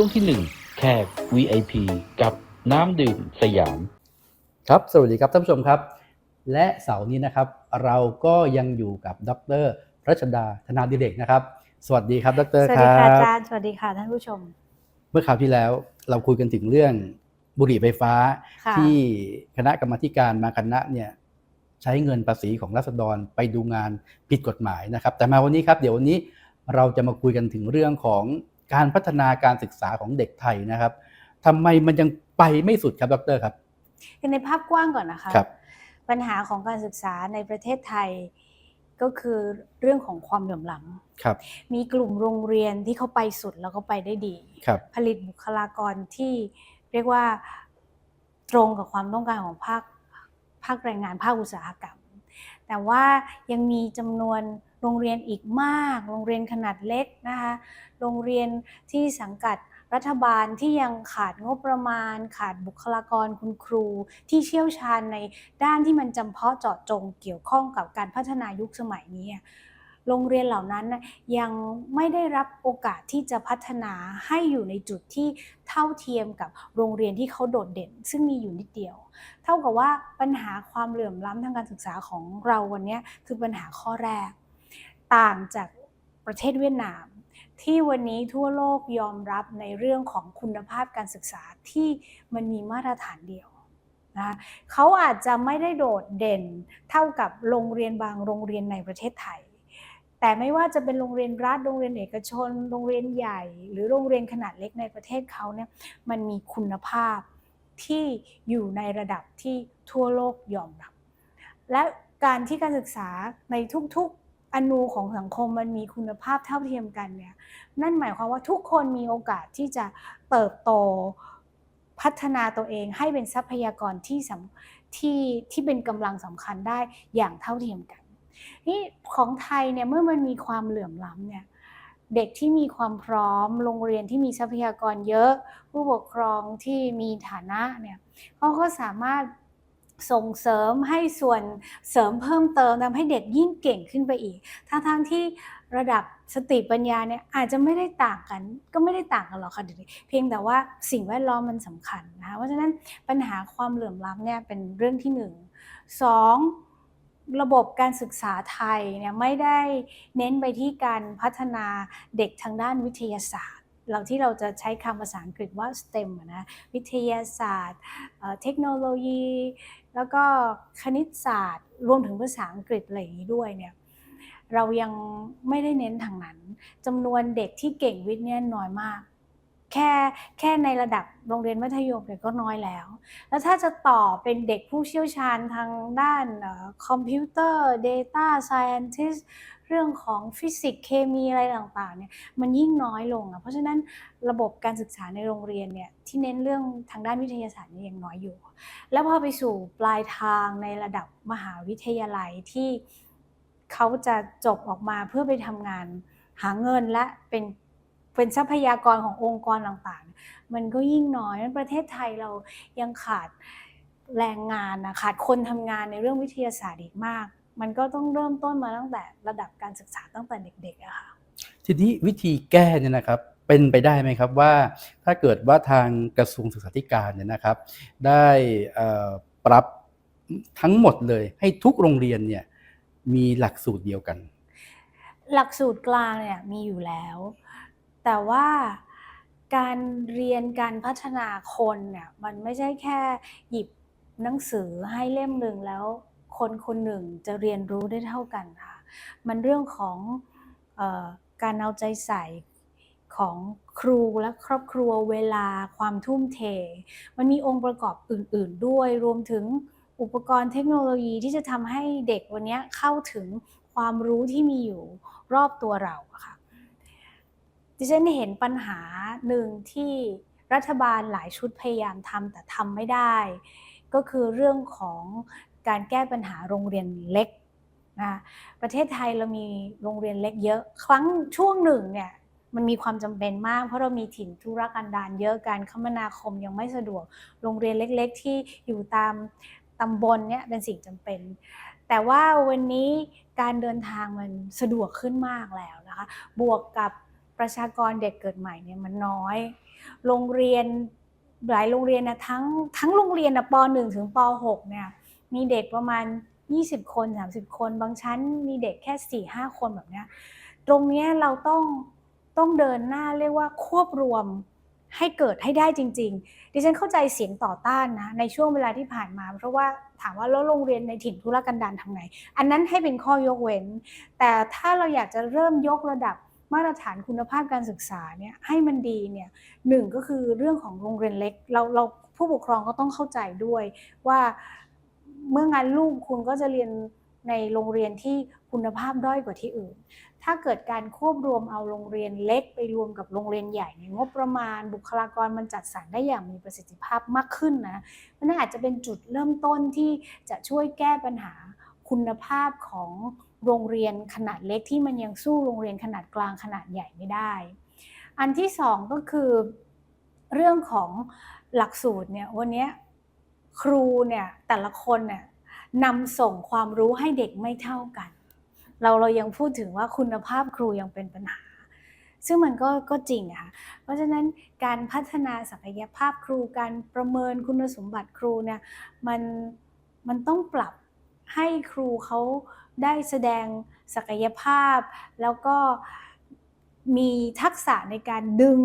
ช่วงที่ 1 แขก VIP กับน้ำดื่มสยาม ครับ สวัสดีครับท่านผู้ชมครับ และเสาร์นี้นะครับ เราก็ยังอยู่กับดรรัชดาธนาดิเรกนะครับ สวัสดีครับดรสวัสคดีรัค่ะอาบจารย์ สวัสดีค่ะท่านผู้ชม เมื่อคราวที่แล้วเราคุยกันถึงเรื่องบุหรี่ไฟฟ้า ค่ะ ที่คณะกรรมาธิการมาคณะเนี่ยใช้เงินภาษีของรัษฎรไปดูงานผิดกฎหมายนะครับ แต่มาวันนี้ครับ เดี๋ยววันนี้เราจะมาคุยกันถึงเรื่องของ การพัฒนาการศึกษาของเด็กไทยนะครับทำไมมันยังไปไม่สุดครับดรครับในภาพกว้างก่อนนะคะครับปัญหาของการศึกษาในประเทศไทยก็คือเรื่องของความเหลื่อมล้ครับำมีกลุ่มโรงเรียนที่เขาไปสุดแล้วก็ไปได้ดีครับผลิตบุคลากรที่เรียกว่าตรงกับความต้องการของภาคภาคแรงงานภาคอุตสาหกรรม แต่ว่ายังมีจำนวน โรงเรียนอีกมาก โรงเรียนขนาดเล็กนะคะ โรงเรียนที่สังกัดรัฐบาลที่ยังขาดงบประมาณ ขาดบุคลากรคุณครู ที่เชี่ยวชาญในด้านที่มันจำเพาะเจาะจงเกี่ยวข้องกับการพัฒนายุคสมัยนี้ โรงเรียนเหล่านั้นยังไม่ได้รับโอกาสที่จะพัฒนาให้อยู่ในจุดที่เท่าเทียมกับโรงเรียนที่เขาโดดเด่น ซึ่งมีอยู่นิดเดียว เท่ากับว่าปัญหาความเหลื่อมล้ำทางการศึกษาของเราวันนี้คือปัญหาข้อแรก ต่างจากประเทศเวียดนาม ที่วันนี้ทั่วโลกยอมรับในเรื่องของคุณภาพการศึกษาที่มันมีมาตรฐานเดียวนะคะเขาอาจจะไม่ได้โดดเด่นเท่ากับโรงเรียนบางโรงเรียนในประเทศไทย แต่ไม่ว่าจะเป็นโรงเรียนรัฐโรงเรียนเอกชน โรงเรียนใหญ่ หรือโรงเรียนขนาดเล็กในประเทศเขาเนี่ยมันมีคุณภาพที่อยู่ในระดับที่ทั่วโลกยอมรับ และการที่การศึกษาในทุกๆ อนูของสังคมมันมีคุณภาพเท่าเทียมกันเนี่ยนั่นหมายความว่าทุกคนมีโอกาสที่จะเติบโตพัฒนาตัวเองให้เป็นทรัพยากรที่สที่ที่เป็นกำลังสำคัญได้อย่างเท่าเทียมกันนี่ของไทยเนี่ยเมื่อมันมีความเหลื่อมล้ำเนี่ยเด็กที่มีความพร้อม โรงเรียนที่มีทรัพยากรเยอะ ผู้ปกครองที่มีฐานะเนี่ยเขาก็สามารถ ส่งเสริมให้ส่วนเสริมเพิ่มเติมทำให้เด็กยิ่งเก่งขึ้นไปอีก ทั้งๆที่ระดับสติปัญญาเนี่ยอาจจะไม่ได้ต่างกัน ก็ไม่ได้ต่างกันหรอกค่ะเด็กเพียงแต่ว่าสิ่งแวดล้อมมันสำคัญนะคะเพราะฉะนั้นปัญหาความเหลื่อมล้ำเนี่ยเป็นเรื่องที่หนึ่งสองระบบการศึกษาไทยเนี่ยไม่ได้เน้นไปที่การพัฒนาเด็กทางด้านวิทยาศาสตร์ เราที่เราจะใช้คำภาษาอังกฤษว่า STEM นะวิทยาศาสตร์เทคโนโลยี แล้วก็คณิตศาสตร์ รวมถึงภาษาอังกฤษอะไรอย่างนี้ด้วยเนี่ยเรายังไม่ได้เน้นทางนั้นจำนวนเด็กที่เก่งวิทย์เนี่ยน้อยมาก แค่แค่ในระดับโรงเรียนมัธยมเนี่ยก็น้อยแล้ว แล้วถ้าจะต่อเป็นเด็กผู้เชี่ยวชาญทางด้านคอมพิวเตอร์ Data Scientist เรื่องของฟิสิกส์เคมีอะไรต่างๆเนี่ยมันยิ่งน้อยลงอะเพราะฉะนั้นระบบการศึกษาในโรงเรียนเนี่ยที่เน้นเรื่องทางด้านวิทยาศาสตร์เนี่ยยังน้อยอยู่ แล้วพอไปสู่ปลายทางในระดับมหาวิทยาลัยที่เขาจะจบออกมาเพื่อไปทำงานหาเงินและเป็นเป็นทรัพยากรขององค์กรต่างๆ มันก็ยิ่งน้อยนั้นประเทศไทยเรายังขาดแรงงานนะขาดคนทำงานในเรื่องวิทยาศาสตร์อีกมาก มันก็ต้องเริ่มต้นมาตั้งแต่ระดับการศึกษาตั้งแต่เด็กๆอะค่ะทีนี้วิธีแก้เนี่ยนะครับเป็นไปได้ไหมครับว่าถ้าเกิดว่าทางกระทรวงศึกษาธิการเนี่ยนะครับ ได้เอ่อปรับทั้งหมดเลยให้ทุกโรงเรียนเนี่ยมีหลักสูตรเดียวกัน หลักสูตรกลางเนี่ยมีอยู่แล้ว แต่ว่าการเรียนการพัฒนาคนเนี่ยมันไม่ใช่แค่หยิบหนังสือให้เล่มหนึ่งแล้ว คนคนหนึ่งจะเรียนรู้ได้เท่ากันค่ะ มันเรื่องของออการเอาใจใส่ของครูและครอบครัวเวลาความทุ่มเท มันมีองค์ประกอบอื่น ๆ ด้วยรวมถึงอุปกรณ์เทคโนโลยีที่จะทำให้เด็กวันนี้เข้าถึงความรู้ที่มีอยู่รอบตัวเราค่ะดิฉันเห็นปัญหาหนึ่งที่รัฐบาลหลายชุดพยายามทำแต่ทำไม่ได้ ก็คือเรื่องของ การแก้ปัญหาโรงเรียนเล็กนะประเทศไทยเรามีโรงเรียนเล็กเยอะ ครั้งช่วงหนึ่งเนี่ยมันมีความจำเป็นมาก เพราะเรามีถิ่นธุรกันดารเยอะการคมนาคมยังไม่สะดวก โรงเรียนเล็ก ๆ ที่อยู่ตามตำบลเนี่ยเป็นสิ่งจำเป็น แต่ว่าวันนี้การเดินทางมันสะดวกขึ้นมากแล้วนะคะบวกกับประชากรเด็กเกิดใหม่เนี่ยมันน้อย โรงเรียนหลายโรงเรียนนะทั้งทั้งโรงเรียนนะป .1 ถึงป .6 เนี่ย มีเด็กประมาณ 20 คน 30 คน บางชั้นมีเด็กแค่ 4-5 คนแบบนี้ตรงนี้เราต้องต้องเดินหน้าเรียกว่าควบรวมให้เกิดให้ได้จริง ๆ ดิฉันเข้าใจเสียงต่อต้านนะในช่วงเวลาที่ผ่านมา เพราะว่าถามว่าแล้วโรงเรียนในถิ่นธุรกันดารทำไงอันนั้นให้เป็นข้อยกเว้น แต่ถ้าเราอยากจะเริ่มยกระดับมาตรฐานคุณภาพการศึกษาเนี่ยให้มันดีเนี่ยหนึ่งก็คือเรื่องของโรงเรียนเล็กเราเราผู้ปกครองก็ต้องเข้าใจด้วยว่า เมื่องานลูกคุณก็จะเรียนในโรงเรียนที่คุณภาพด้อยกว่าที่อื่น ถ้าเกิดการควบรวมเอาโรงเรียนเล็กไปรวมกับโรงเรียนใหญ่เนี่ยงบประมาณบุคลากรมันจัดสรรได้อย่างมีประสิทธิภาพมากขึ้นนะมันอาจจะเป็นจุดเริ่มต้นที่จะช่วยแก้ปัญหาคุณภาพของโรงเรียนขนาดเล็กที่มันยังสู้โรงเรียนขนาดกลางขนาดใหญ่ไม่ได้ อันที่สองก็คือเรื่องของหลักสูตรเนี่ยวันนี้ ครูเนี่ยแต่ละคนเนี่ยนำส่งความรู้ให้เด็กไม่เท่ากัน เราเรายังพูดถึงว่าคุณภาพครูยังเป็นปัญหา ซึ่งมันก็ก็จริงอะค่ะเพราะฉะนั้นการพัฒนาศักยภาพครูการประเมินคุณสมบัติครูเนี่ยมันมันต้องปรับให้ครูเขาได้แสดงศักยภาพ แล้วก็มีทักษะในการดึง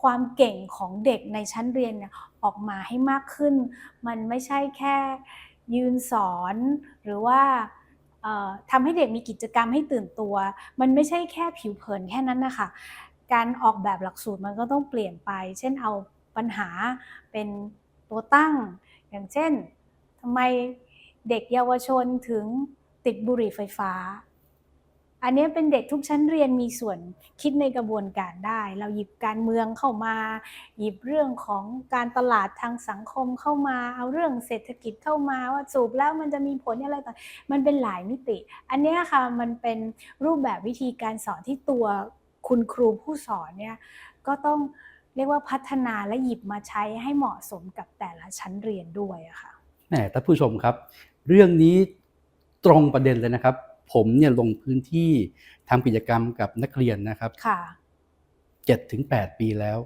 ความเก่งของเด็กในชั้นเรียนออกมาให้มากขึ้น มันไม่ใช่แค่ยืนสอนหรือว่าทำให้เด็กมีกิจกรรมให้ตื่นตัว มันไม่ใช่แค่ผิวเผินแค่นั้นนะคะ การออกแบบหลักสูตรมันก็ต้องเปลี่ยนไป เช่นเอาปัญหาเป็นตัวตั้ง อย่างเช่นทำไมเด็กเยาวชนถึงติดบุหรี่ไฟฟ้า อันนี้เป็นเด็กทุกชั้นเรียนมีส่วนคิดในกระบวนการได้ เราหยิบการเมืองเข้ามา หยิบเรื่องของการตลาดทางสังคมเข้ามา เอาเรื่องเศรษฐกิจเข้ามาว่าสูบแล้วมันจะมีผลอะไรต่างมันเป็นหลายมิติ อันนี้ค่ะมันเป็นรูปแบบวิธีการสอนที่ตัวคุณครูผู้สอนเนี่ยก็ต้องเรียกว่าพัฒนาและหยิบมาใช้ให้เหมาะสมกับแต่ละชั้นเรียนด้วยอะค่ะแหมท่านผู้ชมครับ เรื่องนี้ตรงประเด็นเลยนะครับ ผมเนี่ยลงพื้นที่ทำกิจกรรมกับนักเรียนนะครับค่ะเจ็ดถึงแปดปีแล้ว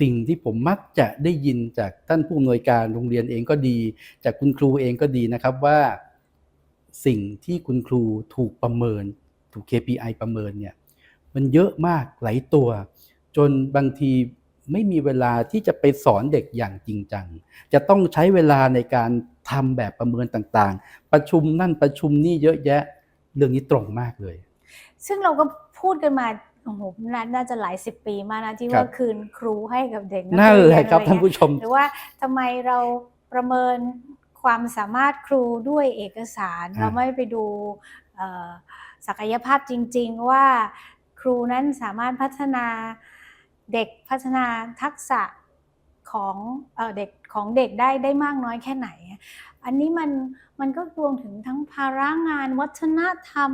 สิ่งที่ผมมักจะได้ยินจากท่านผู้อำนวยการโรงเรียนเองก็ดี จากคุณครูเองก็ดีนะครับว่าสิ่งที่คุณครูถูกประเมิน ถูก KPI ประเมินเนี่ยมันเยอะมากหลายตัว จนบางทีไม่มีเวลาที่จะไปสอนเด็กอย่างจริงจัง จะต้องใช้เวลาในการทำแบบประเมินต่างๆ ประชุมนั่นประชุมนี่เยอะแยะ เรื่องนี้ตรงมากเลย ซึ่งเราก็พูดกันมาโอ้โหนาน่าจะหลายสิบปีมากนะที่ครัว่าบคืนครูให้กับเด็กกนั่นเรียแหละครับอะไท่านผู้ชม หรือว่าทำไมเราประเมินความสามารถครูด้วยเอกสารอ่าเราไม่ไปดูเอ่อศักยภาพจริง ๆ ว่าครูนั้นสามารถพัฒนาเด็กพัฒนาทักษะของเอ่อเด็กของเด็กได้ได้มากน้อยแค่ไหน อันนี้มันมันก็รวมถึงทั้งภาระงาน วัฒนธรรม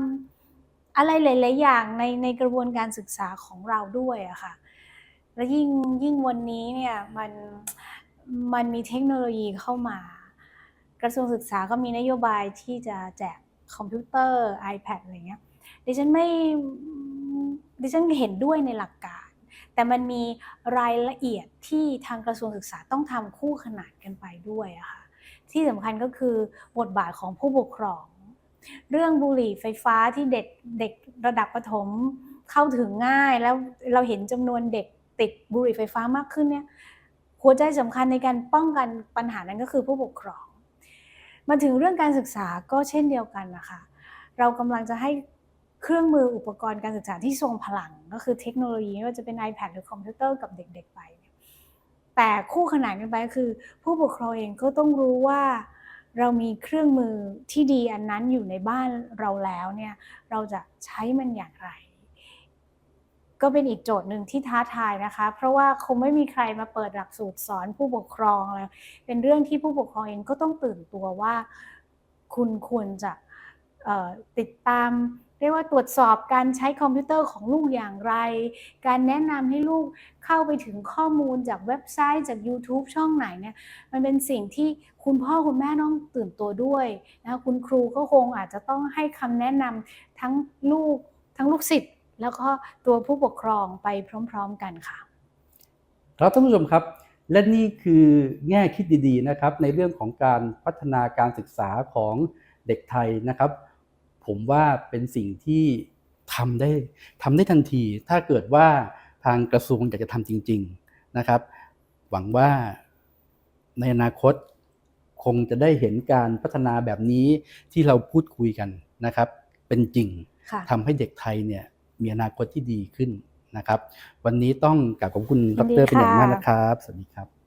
อะไรหลาย ๆ อย่างในในกระบวนการศึกษาของเราด้วยอะค่ะ และยิ่งยิ่งวันนี้เนี่ยมันมันมีเทคโนโลยีเข้ามา กระทรวงศึกษาก็มีนโยบายที่จะแจกคอมพิวเตอร์ iPad อะไรเงี้ย ดิฉันไม่ ดิฉันเห็นด้วยในหลักการ แต่มันมีรายละเอียดที่ทางกระทรวงศึกษาต้องทำคู่ขนานกันไปด้วยอะค่ะ ที่สำคัญก็คือบทบาทของผู้ปกครอง เรื่องบุหรี่ไฟฟ้าที่เด็กเด็กระดับประถมเข้าถึงง่ายแล้วเราเห็นจำนวนเด็กติดบุหรี่ไฟฟ้ามากขึ้นเนี่ยหัวใจสำคัญในการป้องกันปัญหานั้นก็คือผู้ปกครอง มาถึงเรื่องการศึกษาก็เช่นเดียวกันนะคะ เรากำลังจะให้เครื่องมืออุปกรณ์การศึกษาที่ทรงพลัง ก็คือเทคโนโลยีไม่ว่าจะเป็น iPad หรือคอมพิวเตอร์กับเด็กๆไป แต่คู่ขนานกันไปคือ ผู้ปกครองเองก็ต้องรู้ว่าเรามีเครื่องมือที่ดีอันนั้นอยู่ในบ้านเราแล้วเนี่ยเราจะใช้มันอย่างไร ก็เป็นอีกโจทย์หนึ่งที่ท้าทายนะคะ เพราะว่าคงไม่มีใครมาเปิดหลักสูตรสอนผู้ปกครองแล้วเป็นเรื่องที่ผู้ปกครองเองก็ต้องตื่นตัวว่า คุณควรจะติดตาม รียกว่าตรวจสอบการใช้คอมพิวเตอร์ของลูกอย่างไร การแนะนำให้ลูกเข้าไปถึงข้อมูลจากเว็บไซต์จาก YouTube ช่องไหนเนี่ยมันเป็นสิ่งที่คุณพ่อคุณแม่ต้องตื่นตัวด้วยนะคุณครูก็คงอาจจะต้องให้คำแนะนำทั้งลูกทั้งลูกศิษย์แล้วก็ตัวผู้ปกครองไปพร้อม ๆ กันค่ะ ครับท่านผู้ชมครับ และนี่คือแง่คิดดีๆนะครับในเรื่องของการพัฒนาการศึกษาของเด็กไทยนะครับ ผมว่าเป็นสิ่งที่ทำได้ทำได้ทันที ถ้าเกิดว่าทางกระทรวงอยากจะทำจริง ๆนะครับ หวังว่าในอนาคตคงจะได้เห็นการพัฒนาแบบนี้ที่เราพูดคุยกันนะครับ เป็นจริงค่ะทำให้เด็กไทยเนี่ยมีอนาคตที่ดีขึ้นนะครับ วันนี้ต้องกราบขอบคุณดยินดีรเป็นอย่างมากค่ะนะครับ สวัสดีครับ